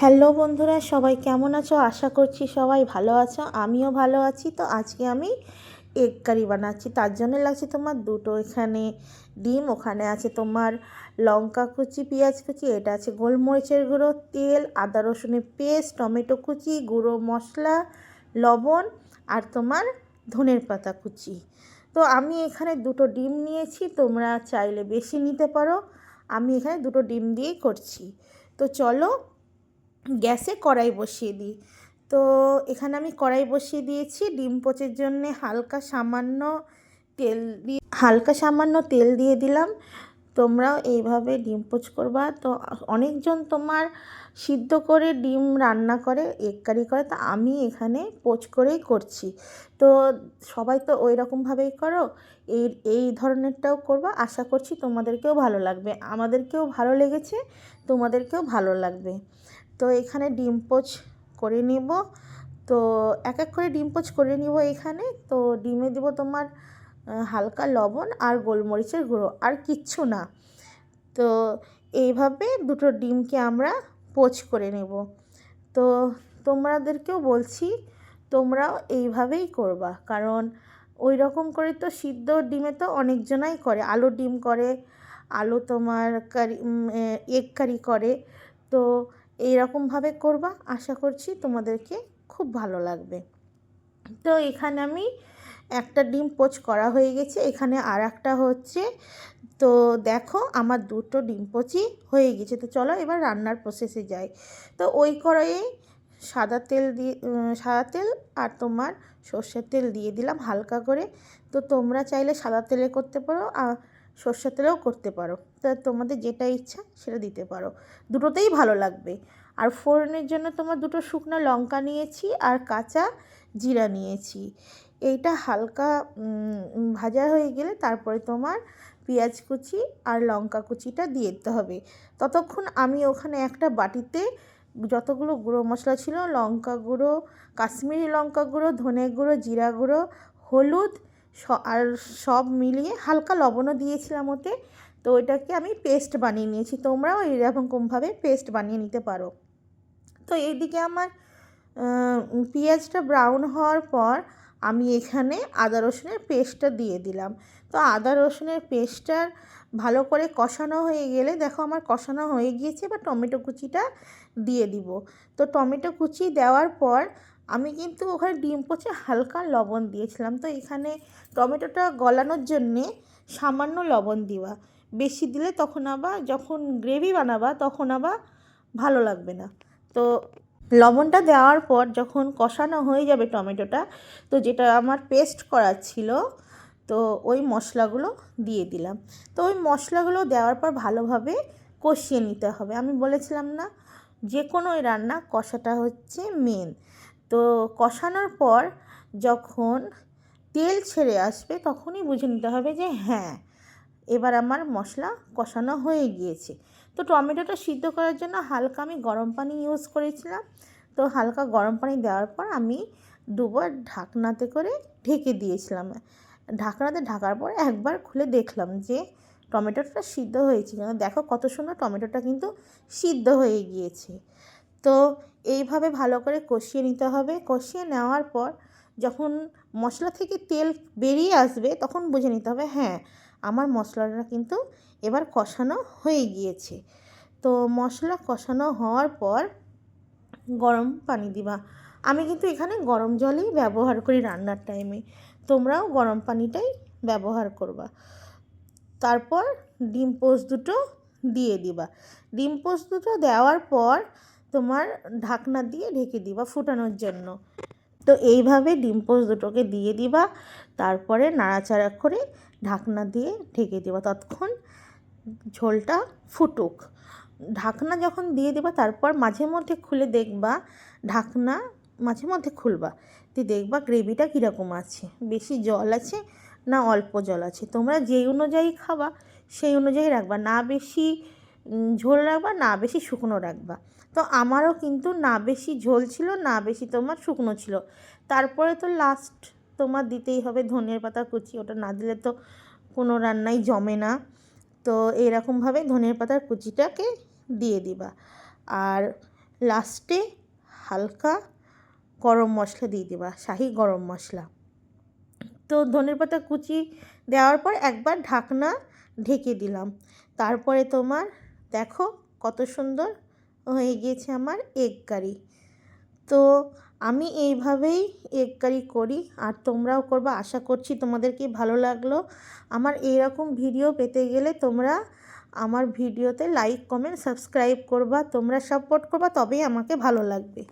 Hello বন্ধুরা, সবাই কেমন আছো? আশা করছি সবাই ভালো আছো, আমিও ভালো আছি। তো আজকে আমি এগ কারি বানাচ্ছি, তার জন্য লাগছে তোমার দুটো এখানে ডিম, ওখানে আছে তোমার লঙ্কা কুচি, পেঁয়াজ কুচি, এটা আছে গোলমরিচের গুঁড়ো, তেল, আদা রসুনের পেস্ট, টমেটো কুচি, গুঁড়ো মশলা, লবণ আর তোমার ধনের পাতা কুচি। তো আমি এখানে দুটো ডিম নিয়েছি, তোমরা চাইলে বেশি নিতে পারো। আমি এখানে দুটো ডিম দিয়েই করছি। তো চলো গ্যাসে কড়াই বসিয়ে দিই। তো এখানে আমি কড়াই বসিয়ে দিয়েছি। ডিম পোচের জন্যে হালকা সামান্য তেল দিয়ে, হালকা সামান্য তেল দিয়ে দিলাম। তোমরাও এইভাবে ডিম পোচ করবা। তো অনেকজন তোমার সিদ্ধ করে ডিম রান্না করে, এগ কারি করে, তা আমি এখানে পোচ করেই করছি। তো সবাই তো ওই রকমভাবেই করো, এই এই ধরনেরটাও করবা। আশা করছি তোমাদেরকেও ভালো লাগবে। আমাদেরকেও ভালো লেগেছে, তোমাদেরকেও ভালো লাগবে। তো এখানে ডিম পোচ করে নিব। তো এক এক করে ডিম পোচ করে নিব এখানে। তো ডিমে দিব তোমার হালকা লবণ আর গোলমরিচের গুঁড়ো আর কিচ্ছু না। তো এইভাবে দুটো ডিমকে আমরা পোচ করে নেব। তো তোমাদেরকেও বলছি, তোমরাও এইভাবেই করবা। কারণ ওই রকম করে তো সিদ্ধ ডিমে তো অনেকজনাই করে। আলু ডিম করে, আলু তোমার কারি এগ কারি করে। তো এইরকমভাবে করবা, আশা করছি তোমাদেরকে খুব ভালো লাগবে। তো এখানে আমি একটা ডিম পোচ করা হয়ে গেছে। এখানে আর একটা হচ্ছে, তো দেখো আমার দুটো ডিম পোচই হয়ে গেছে। তো চলো এবার রান্নার প্রসেসে যাই। তো ওই কড়াইয়ে সাদা তেল দিয়ে সাদা তেল আর তোমার সর্ষের তেল দিয়ে দিলাম হালকা করে। তো তোমরা চাইলে সাদা তেলে করতে পারো। সর্ষের তেলেও করতে পারো। তা তোমাদের যেটা ইচ্ছা সেটা দিতে পারো। দুটোতেই ভালো লাগবে। আর ফোড়নের জন্য তোমার দুটো শুকনো লঙ্কা নিয়েছি আর কাঁচা জিরা নিয়েছি। এইটা হালকা ভাজা হয়ে গেলে তারপরে তোমার পেঁয়াজ কুচি আর লঙ্কা কুচিটা দিয়ে দিতে হবে। ততক্ষণ আমি ওখানে একটা বাটিতে যতগুলো গুঁড়ো মশলা ছিল, লঙ্কা গুঁড়ো, কাশ্মীরি লঙ্কা গুঁড়ো, ধনে গুঁড়ো, জিরা গুঁড়ো, হলুদ আর সব মিলিয়ে হালকা লবণও দিয়েছিলাম ওতে। তো ওইটাকে আমি পেস্ট বানিয়ে নিয়েছি। তোমরাও এইরকমভাবে পেস্ট বানিয়ে নিতে পারো। তো এইদিকে আমার পেঁয়াজটা ব্রাউন হওয়ার পর আমি এখানে আদা রসুনের পেস্টটা দিয়ে দিলাম। তো আদা রসুনের পেস্টটার ভালো করে কষানো হয়ে গেলে, দেখো আমার কষানো হয়ে গিয়েছে বা টমেটো কুচিটা দিয়ে দিব। তো টমেটো কুচি দেওয়ার পর আমি কিন্তু ওখানে ডিম পচে হালকা লবণ দিয়েছিলাম। তো এখানে টমেটোটা গলানোর জন্যে সামান্য লবণ দেওয়া বেশি দিলে তখন আবার যখন গ্রেভি বানাবা তখন আবার ভালো লাগবে না। তো লবণটা দেওয়ার পর যখন কষানো হয়ে যাবে টমেটোটা, তো যেটা আমার পেস্ট করা ছিল, তো ওই মশলাগুলো দিয়ে দিলাম। তো ওই মশলাগুলো দেওয়ার পর ভালোভাবে কষিয়ে নিতে হবে। আমি বলেছিলাম না যে কোনো রান্না কষাটা হচ্ছে মেন তো কষানোর পর যখন তেল ছেড়ে আসবে তখনই বুঝে নিতে হবে যে হ্যাঁ এবার আমার মশলা কষানো হয়ে গিয়েছে। তো টমেটোটা সিদ্ধ করার জন্য হালকা আমি গরম পানি ইউজ করেছিলাম। তো হালকা গরম পানি দেওয়ার পর আমি দুবার ঢাকনাতে করে ঢেকে দিয়েছিলাম। ঢাকনাতে ঢাকার পর একবার খুলে দেখলাম যে টমেটোটা সিদ্ধ হয়েছে কিন্তু দেখো কত সুন্দর টমেটোটা কিন্তু সিদ্ধ হয়ে গিয়েছে। তো এইভাবে ভালো করে কষিয়ে নিতে হবে। কষিয়ে নেওয়ার পর যখন মশলা থেকে তেল বেরিয়ে আসবে তখন বুঝে নিতে হবে হ্যাঁ আমার মশলাটা কিন্তু এবার কষানো হয়ে গিয়েছে। তো মশলা কষানো হওয়ার পর গরম পানি দিবা। আমি কিন্তু এখানে গরম জলই ব্যবহার করি রান্নার টাইমে তোমরাও গরম পানিটাই ব্যবহার করবা। তারপর ডিম পোস্ট দুটো দিয়ে দিবা। ডিম পোস্ট দুটো দেওয়ার পর তোমার ঢাকনা দিয়ে ঢেকে দিবা ফুটানোর জন্য। তো এইভাবে ডিম পোস্ট দুটোকে দিয়ে দিবা, তারপরে নাড়াচাড়া করে ঢাকনা দিয়ে ঢেকে দেবা। ততক্ষণ ঝোলটা ফুটুক। ঢাকনা যখন দিয়ে দেবা, তারপর মাঝে মধ্যে খুলে দেখবা ঢাকনা মাঝে মধ্যে খুলবা। তুই দেখবা গ্রেভিটা কীরকম আছে। বেশি জল আছে না অল্প জল আছে। তোমরা যেই অনুযায়ী খাবা, সেই অনুযায়ী রাখবা। না বেশি ঝোল রাখবা, না বেশি শুকনো রাখবা। তো আমারও কিন্তু না বেশি ঝোল ছিল, না বেশি তোমার শুকনো ছিল। তারপরে তো লাস্ট তোমার দিতেই হবে ধনিয়ার পাতা কুচি। ওটা না দিলে তো কোনো রান্নাই জমে না। তো এরকমভাবে ধনিয়ার পাতার কুচিটাকে দিয়ে দিবা। আর লাস্টে হালকা গরম মশলা দিয়ে দেবা, শাহি গরম মশলা। তো ধনের পাতা কুচি দেওয়ার পর একবার ঢাকনা ঢেকে দিলাম। তারপরে তোমার দেখো কত সুন্দর হয়ে গিয়েছে আমার এগ কারি তো আমি এইভাবেই এগ কারি করি আর তোমরাও করবা, আশা করছি তোমাদেরকে ভালো লাগল। আমার এইরকম ভিডিও পেতে গেলে তোমরা আমার ভিডিওতে লাইক কমেন্ট সাবস্ক্রাইব করবা, তোমরা সাপোর্ট করবা, তবেই আমাকে ভালো লাগবে।